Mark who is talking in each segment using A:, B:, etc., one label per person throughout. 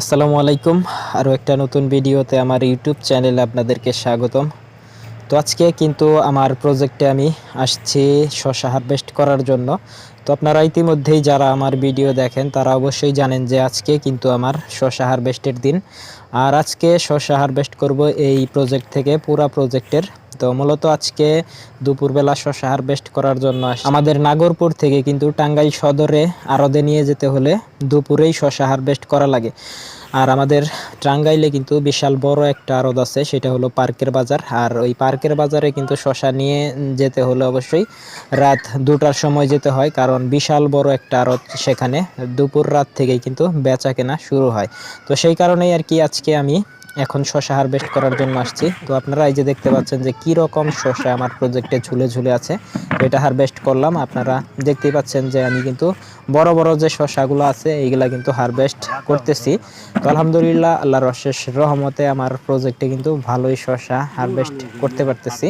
A: আসসালামু আলাইকুম। আরও একটা নতুন ভিডিওতে আমার ইউটিউব চ্যানেলে আপনাদেরকে স্বাগতম। তো আজকে কিন্তু আমার প্রজেক্টে আমি আসছি শশা হারভেস্ট করার জন্য। তো আপনারা ইতিমধ্যেই যারা আমার ভিডিও দেখেন, তারা অবশ্যই জানেন যে আজকে কিন্তু আমার শশা হারভেস্টের দিন। আর আজকে শশা হারভেস্ট করব এই প্রজেক্ট থেকে, পুরা প্রজেক্টের। তো মূলত আজকে দুপুরবেলা শশা হারভেস্ট করার জন্য আমাদের নাগরপুর থেকে কিন্তু টাঙ্গাইল সদরে আরদে নিয়ে যেতে হলে দুপুরেই শশা হারভেস্ট করা লাগে। আর আমাদের টাঙ্গাইলে কিন্তু বিশাল বড় একটা আড়ত আছে, সেটা হলো পার্কের বাজার। আর ওই পার্কের বাজারে কিন্তু শশা নিয়ে যেতে হলে অবশ্যই রাত দুটার সময় যেতে হয়, কারণ বিশাল বড় একটা আড়ত সেখানে দুপুর রাত থেকেই কিন্তু বেচা কেনা শুরু হয়। তো সেই কারণেই আর কি আজকে আমি এখন শশা হারভেস্ট করার জন্য আসছি। তো আপনারা এই যে দেখতে পাচ্ছেন যে কি রকম শশা আমার প্রজেক্টে ঝুলে ঝুলে আছে তো এটা হারভেস্ট করলাম। আপনারা দেখতেই পাচ্ছেন যে আমি কিন্তু বড় বড় যে শশাগুলো আছে, এইগুলা কিন্তু হারভেস্ট করতেছি। তো আলহামদুলিল্লাহ, আল্লাহর অশেষ রহমতে আমার প্রজেক্টে কিন্তু ভালোই শশা হারভেস্ট করতে পারতেছি।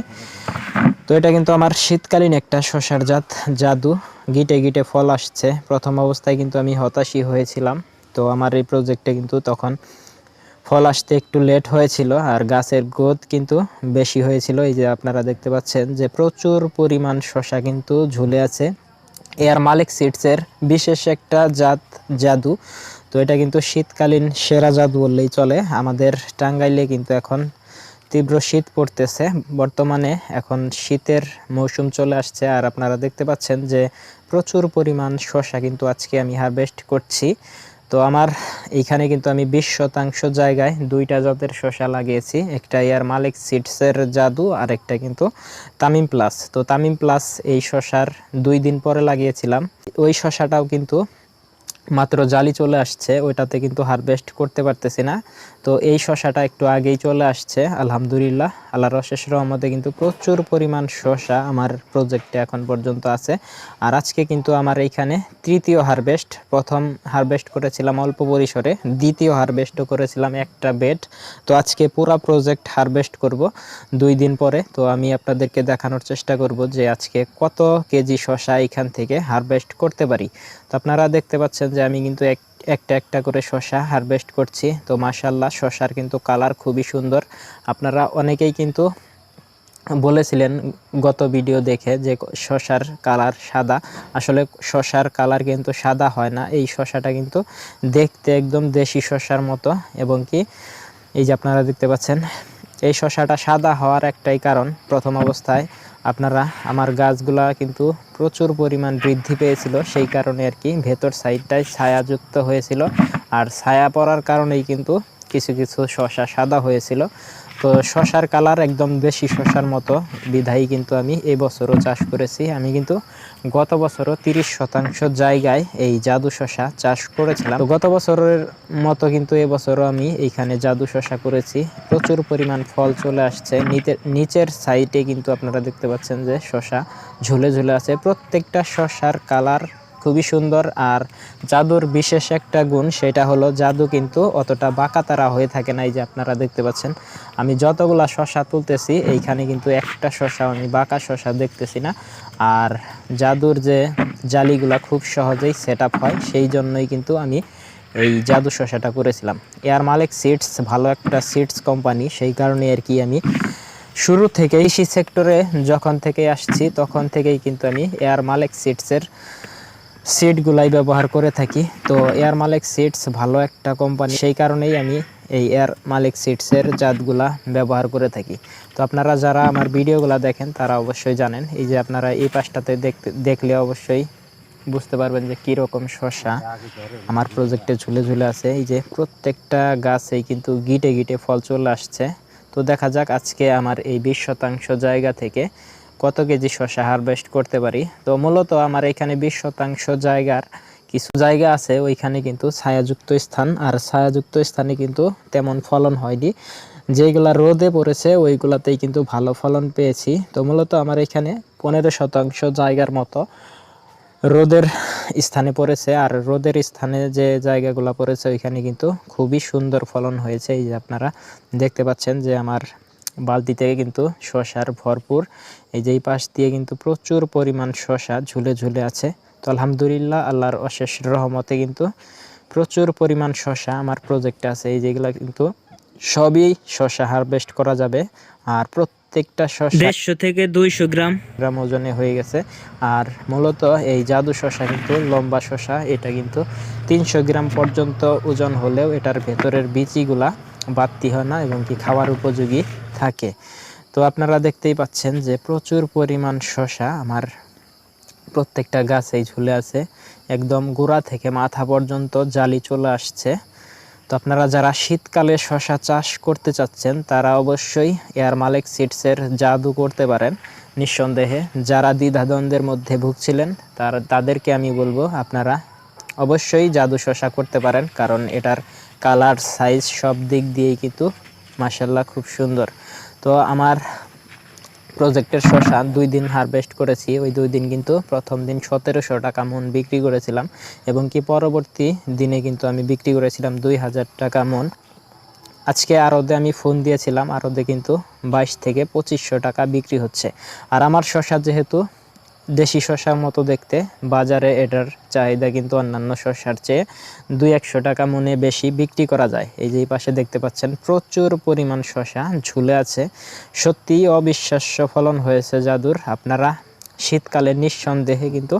A: তো এটা কিন্তু আমার শীতকালীন একটা শশার জাত, জাদু। গিটে গিটে ফল আসছে। প্রথম অবস্থায় কিন্তু আমি হতাশই হয়েছিলাম। তো আমার এই প্রজেক্টে কিন্তু তখন ফল আসতে একটু লেট হয়েছিল আর গাছের গ্রোথ কিন্তু বেশি হয়েছিল। এই যে আপনারা দেখতে পাচ্ছেন যে প্রচুর পরিমাণ শশা কিন্তু ঝুলে আছে। এয়ার মালিক সিডসের বিশেষ একটা জাত জাদু। তো এটা কিন্তু শীতকালীন সেরা জাদু বললেই চলে। আমাদের টাঙ্গাইলে কিন্তু এখন তীব্র শীত পড়তেছে। বর্তমানে এখন শীতের মৌসুম চলে আসছে আর আপনারা দেখতে পাচ্ছেন যে প্রচুর পরিমাণ শশা কিন্তু আজকে আমি হারভেস্ট করছি। তো আমার এইখানে কিন্তু আমি বিশ শতাংশ জায়গায় দুইটা জাতের শশা লাগিয়েছি। একটা ইয়ার মালিক সিডসের জাদু আর একটা কিন্তু তামিম প্লাস। তো তামিম প্লাস এই শশার দুই দিন পরে লাগিয়েছিলাম। ওই শশাটাও কিন্তু মাত্র জালি চলে আসছে, ওইটাতে কিন্তু হারভেস্ট করতে পারতেছি না। তো এই শশাটা একটু আগেই চলে আসছে, আলহামদুলিল্লাহ। আল্লাহর অশেষ রহমতে কিন্তু প্রচুর পরিমাণ শশা আমার প্রজেক্টে এখন পর্যন্ত আছে। আর আজকে কিন্তু আমার এইখানে তৃতীয় হারভেস্ট প্রথম হারভেস্ট করেছিলাম অল্প পরিসরে, দ্বিতীয় হারভেস্টও করেছিলাম একটা বেড তো আজকে পুরা প্রজেক্ট হারভেস্ট করব, দুই দিন পরে। তো আমি আপনাদেরকে দেখানোর চেষ্টা করব যে আজকে কত কেজি শশা এখান থেকে হারভেস্ট করতে পারি। তো আপনারা দেখতে পাচ্ছেন যে আমি কিন্তু এক, একটা একটা করে শশা হারভেস্ট করছি। তো মাশাল্লাহ শশার কিন্তু কালার খুবই সুন্দর। আপনারা অনেকেই কিন্তু বলেছিলেন গত ভিডিও দেখে যে শশার কালার সাদা। আসলে শশার কালার কিন্তু সাদা হয় না। এই শশাটা কিন্তু দেখতে একদম দেশি শশার মতো এবং কি, এই যে আপনারা দেখতে পাচ্ছেন, এই শশাটা সাদা হওয়ার একটাই কারণ প্রথম অবস্থায় আপনারা আমার গাছগুলা কিন্তু প্রচুর পরিমাণ বৃদ্ধি পেয়েছিল, সেই কারণে আর কি ভেতর সাইডটায় ছায়াযুক্ত হয়েছিল। আর ছায়া পড়ার কারণেই কিন্তু কিছু কিছু শশা সাদা হয়েছিল। তো শশার কালার একদম দেশি শশার মতো। বিধাই কিন্তু আমি, এই বছরও চাষ করেছি। আমি কিন্তু গত বছরও তিরিশ শতাংশ জায়গায় এই জাদু শশা চাষ করেছিলাম। তো গত বছরের মতো কিন্তু এবছরও আমি এইখানে জাদু শশা করেছি। প্রচুর পরিমাণ ফল চলে আসছে। নিচের নিচের সাইডে কিন্তু আপনারা দেখতে পাচ্ছেন যে শশা ঝুলে ঝুলে আছে। প্রত্যেকটা শশার কালার খুবই সুন্দর। আর জাদুর বিশেষ একটা গুণ সেটা হলো জাদু কিন্তু অতটা বাঁকা তারা হয়ে থাকে না, এই যে আপনারা দেখতে পাচ্ছেন। আমি যতগুলা শশা তুলতেছি, এইখানে কিন্তু একটা শশা, আমি বাঁকা শশা দেখতেছি না। আর জাদুর যে জালিগুলা খুব সহজেই সেট হয়, সেই জন্যই কিন্তু আমি এই জাদু শশাটা করেছিলাম। এয়ার মালিক সিডস, ভালো একটা সিডস কোম্পানি, সেই কারণে আর কি আমি শুরু থেকে কৃষি সেক্টরে যখন থেকে আসছি, তখন থেকেই কিন্তু আমি এয়ার মালিক সিডসের সিটগুলাই ব্যবহার করে থাকি। তো এয়ার মালিক সিটস ভালো একটা কোম্পানি সেই কারণেই আমি এই এয়ার মালিক সিটসের জাতগুলা ব্যবহার করে থাকি। তো আপনারা যারা আমার ভিডিওগুলো দেখেন, তারা অবশ্যই জানেন। এই যে আপনারা এই পাশটাতে দেখতে, দেখলে অবশ্যই বুঝতে পারবেন যে কীরকম শশা আমার প্রজেক্টে ঝুলে ঝুলে আছে। এই যে প্রত্যেকটা গাছেই কিন্তু গিটে গিটে ফল চলে আসছে। তো দেখা যাক আজকে আমার এই বিশ শতাংশ জায়গা থেকে কত কেজি শশা হারভেস্ট করতে পারি? তো মূলত আমার এখানে বিশ শতাংশ জায়গার কিছু জায়গা আছে, ওইখানে কিন্তু ছায়াযুক্ত স্থান, আর ছায়াযুক্ত স্থানে কিন্তু তেমন ফলন হয়নি। যেগুলা রোদে পড়েছে, ওইগুলাতেই কিন্তু ভালো ফলন পেয়েছি। তো মূলত আমার এখানে পনেরো শতাংশ জায়গার মতো রোদের স্থানে পড়েছে, আর রোদের স্থানে যে জায়গাগুলো পড়েছে, ওইখানে কিন্তু খুবই সুন্দর ফলন হয়েছে। এই যে আপনারা দেখতে পাচ্ছেন যে আমার বালতি থেকে কিন্তু শশার ভরপুর। এই যে এই পাশ দিয়ে কিন্তু প্রচুর পরিমাণ শশা ঝুলে ঝুলে আছে। তো আলহামদুলিল্লাহ আল্লাহর অশেষ রহমতে কিন্তু প্রচুর পরিমাণ শশা আমার প্রজেক্টে আছে। এই যেগুলো কিন্তু সবই শশা হারভেস্ট করা যাবে। আর প্রত্যেকটা শশা দেড়শো থেকে দুইশো গ্রাম। গ্রাম ওজনে হয়ে গেছে। আর মূলত এই জাদু শশা কিন্তু লম্বা শশা এটা কিন্তু তিনশো গ্রাম পর্যন্ত ওজন হলেও এটার ভেতরের বিচিগুলা বাড়তি হয় না এবং কি খাওয়ার উপযোগী থাকে। তো আপনারা দেখতেই পাচ্ছেন যে প্রচুর পরিমাণ শশা আমার প্রত্যেকটা গাছেই ঝুলে আছে। একদম গোড়া থেকে মাথা পর্যন্ত জালি চলে আসছে। তো আপনারা যারা শীতকালে শশা চাষ করতে চাচ্ছেন, তারা অবশ্যই এয়ার মালিক সিডসের জাদু করতে পারেন। নিঃসন্দেহে যারা দ্বিধাদ্বন্দ্বের মধ্যে ভুগছিলেন, তার তাদেরকে আমি বলব আপনারা অবশ্যই জাদু শশা করতে পারেন, কারণ এটার কালার, সাইজ সব দিক দিয়েই কিন্তু মাসাল্লাহ খুব সুন্দর। তো আমার প্রজেক্টের শশা দুই দিন হারভেস্ট করেছি। ওই দুই দিন কিন্তু প্রথম দিন সতেরোশো টাকা মন বিক্রি করেছিলাম এবং কি পরবর্তী দিনে কিন্তু আমি বিক্রি করেছিলাম দুই হাজার টাকা মন। আজকে আরদে আমি ফোন দিয়েছিলাম, আরদে কিন্তু বাইশ থেকে পঁচিশশো টাকা বিক্রি হচ্ছে। আর আমার শশা যেহেতু দেশি শশার মতো দেখতে। বাজারে এটার চাহিদা কিন্তু অন্যান্য শশার চেয়ে দুই একশো টাকা মনে বেশি বিক্রি করা যায়। এই যে পাশে দেখতে পাচ্ছেন, প্রচুর পরিমাণ শশা ঝুলে আছে। সত্যিই অবিশ্বাস্য ফলন হয়েছে জাদুর। আপনারা শীতকালে নিঃসন্দেহে কিন্তু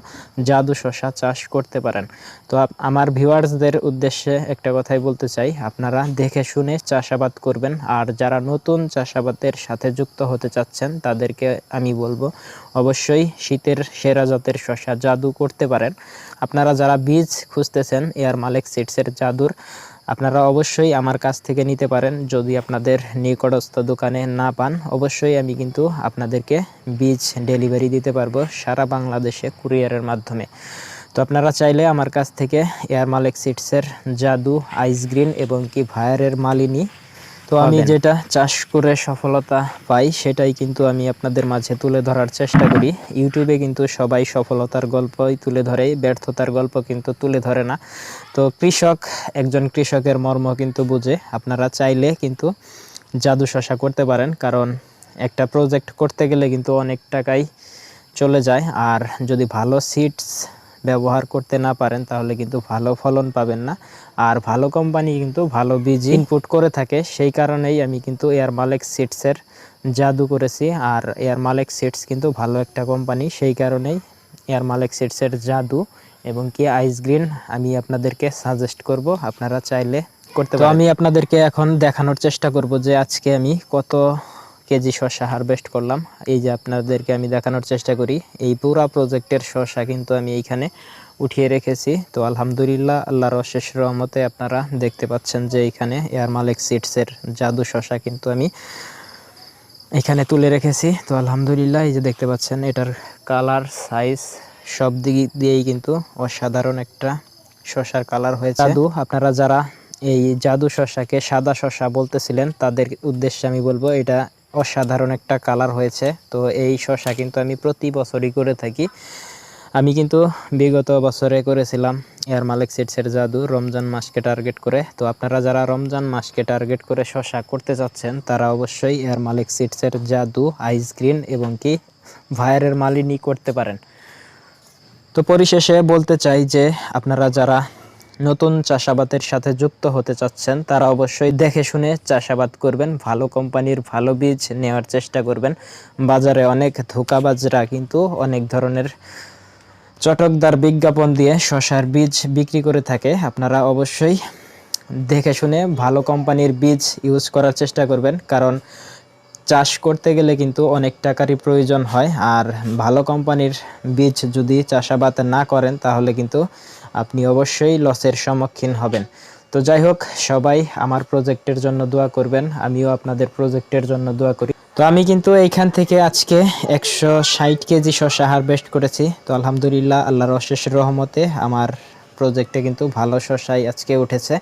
A: জাদু শশা চাষ করতে পারেন। তো আমার ভিউয়ার্সদের উদ্দেশ্যে একটা কথাই বলতে চাই, আপনারা দেখে শুনে চাষাবাদ করবেন। আর যারা নতুন চাষাবাদের সাথে যুক্ত হতে চাচ্ছেন, তাদেরকে আমি বলব, অবশ্যই শীতের সেরা জাতের শশা জাদু করতে পারেন। আপনারা যারা বীজ খুঁজতেছেন, এয়ার মালিক সিডসের জাদুর আপনারা অবশ্যই আমার কাছ থেকে নিতে পারেন। যদি আপনাদের নিকটস্থ দোকানে না পান, অবশ্যই আমি কিন্তু আপনাদেরকে বীজ ডেলিভারি দিতে পারব সারা বাংলাদেশে কুরিয়ারের মাধ্যমে। তো আপনারা চাইলে আমার কাছ থেকে এয়ার সিটসের সিডসের জাদু, আইস গ্রিন এবং কি ভায়ারের মালিনী তো আমি যেটা চাষ করে সফলতা পাই সেটাই কিন্তু আমি আপনাদের মাঝে তুলে ধরার চেষ্টা করি। ইউটিউবে কিন্তু সবাই সফলতার গল্পই তুলে ধরে ব্যর্থতার গল্প কিন্তু তুলে ধরে না। তো কৃষক একজন কৃষকের মর্ম কিন্তু বুঝে। আপনারা চাইলে কিন্তু জাদু শশা করতে পারেন কারণ একটা প্রজেক্ট করতে গেলে কিন্তু অনেক টাকাই চলে যায়। আর যদি ভালো সিডস ব্যবহার করতে না পারেন তাহলে কিন্তু ভালো ফলন পাবেন না। আর ভালো কোম্পানি কিন্তু ভালো বীজ ইনপুট করে থাকে সেই কারণেই আমি কিন্তু এয়ার মালেক সিডসের জাদু করেছি। আর এয়ার মালেক সিডস কিন্তু ভালো একটা কোম্পানি সেই কারণেই এয়ার মালেক সিডসের জাদু এবং কি আইস গ্রিন আমি আপনাদেরকে সাজেস্ট করব আপনারা চাইলে করতে আমি আপনাদেরকে এখন দেখানোর চেষ্টা করব যে আজকে আমি কত কেজি শসা হারভেস্ট করলাম। এই যে আপনাদেরকে আমি দেখানোর চেষ্টা করি, এই পুরা প্রজেক্টের শসা কিন্তু আমি এইখানে উঠিয়ে রেখেছি। তো আলহামদুলিল্লাহ, আল্লাহর অশেষ রহমতে আপনারা দেখতে পাচ্ছেন যে এইখানে এয়ার মালিক সিডসের জাদু শসা কিন্তু আমি এখানে তুলে রেখেছি। তো আলহামদুলিল্লাহ, এই যে দেখতে পাচ্ছেন, এটার কালার সাইজ সব দিক দিয়েই কিন্তু অসাধারণ একটা শসার কালার হয়েছে। জাদু, আপনারা যারা এই জাদু শসাকে সাদা শসা বলতেছিলেন, তাদের উদ্দেশ্যে আমি বলব, এটা অসাধারণ একটা কালার হয়েছে। তো এই শসা কিন্তু আমি প্রতি বছরই করে থাকি। আমি কিন্তু বিগত বছরে করেছিলাম এয়ার মালিক সিডসের জাদু রমজান মাসকে টার্গেট করে। তো আপনারা যারা রমজান মাসকে টার্গেট করে শশা করতে চাচ্ছেন, তারা অবশ্যই এয়ার মালিক সিডসের জাদু আইস গ্রিন এবং কি ভায়ারের মালিনী করতে পারেন। তো পরিশেষে বলতে চাই যে, আপনারা যারা নতুন চাষাবাদের সাথে যুক্ত হতে চাচ্ছেন, তারা অবশ্যই দেখে শুনে চাষাবাদ করবেন, ভালো কোম্পানির ভালো বীজ নেওয়ার চেষ্টা করবেন। বাজারে অনেক ধোকাবাজরা কিন্তু অনেক ধরনের চটকদার বিজ্ঞাপন দিয়ে শশার বীজ বিক্রি করে থাকে। আপনারা অবশ্যই দেখে শুনে ভালো কোম্পানির বীজ ইউজ করার চেষ্টা করবেন, কারণ চাষ করতে গেলে কিন্তু অনেক টাকারই প্রয়োজন হয়। আর ভালো কোম্পানির বীজ যদি চাষাবাদ না করেন, তাহলে কিন্তু আপনি অবশ্যই লসের সম্মুখীন হবেন। তো যাই হোক, সবাই আমার প্রজেক্টের জন্য দোয়া করবেন, আমিও আপনাদের প্রজেক্টের জন্য দোয়া করি। তো আমি কিন্তু এইখান থেকে আজকে একশো ষাট কেজি শসা হারভেস্ট করেছি। তো আলহামদুলিল্লাহ, আল্লাহর অশেষ রহমতে আমার প্রজেক্টে কিন্তু ভালো শসাই আজকে উঠেছে।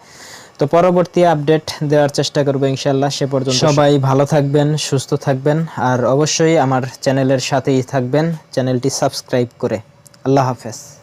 A: তো পরবর্তী আপডেট দেওয়ার চেষ্টা করব ইনশাল্লাহ সে পর্যন্ত। সবাই ভালো থাকবেন, সুস্থ থাকবেন, আর অবশ্যই আমার চ্যানেলের সাথেই থাকবেন। চ্যানেলটি সাবস্ক্রাইব করে। আল্লাহ হাফেজ।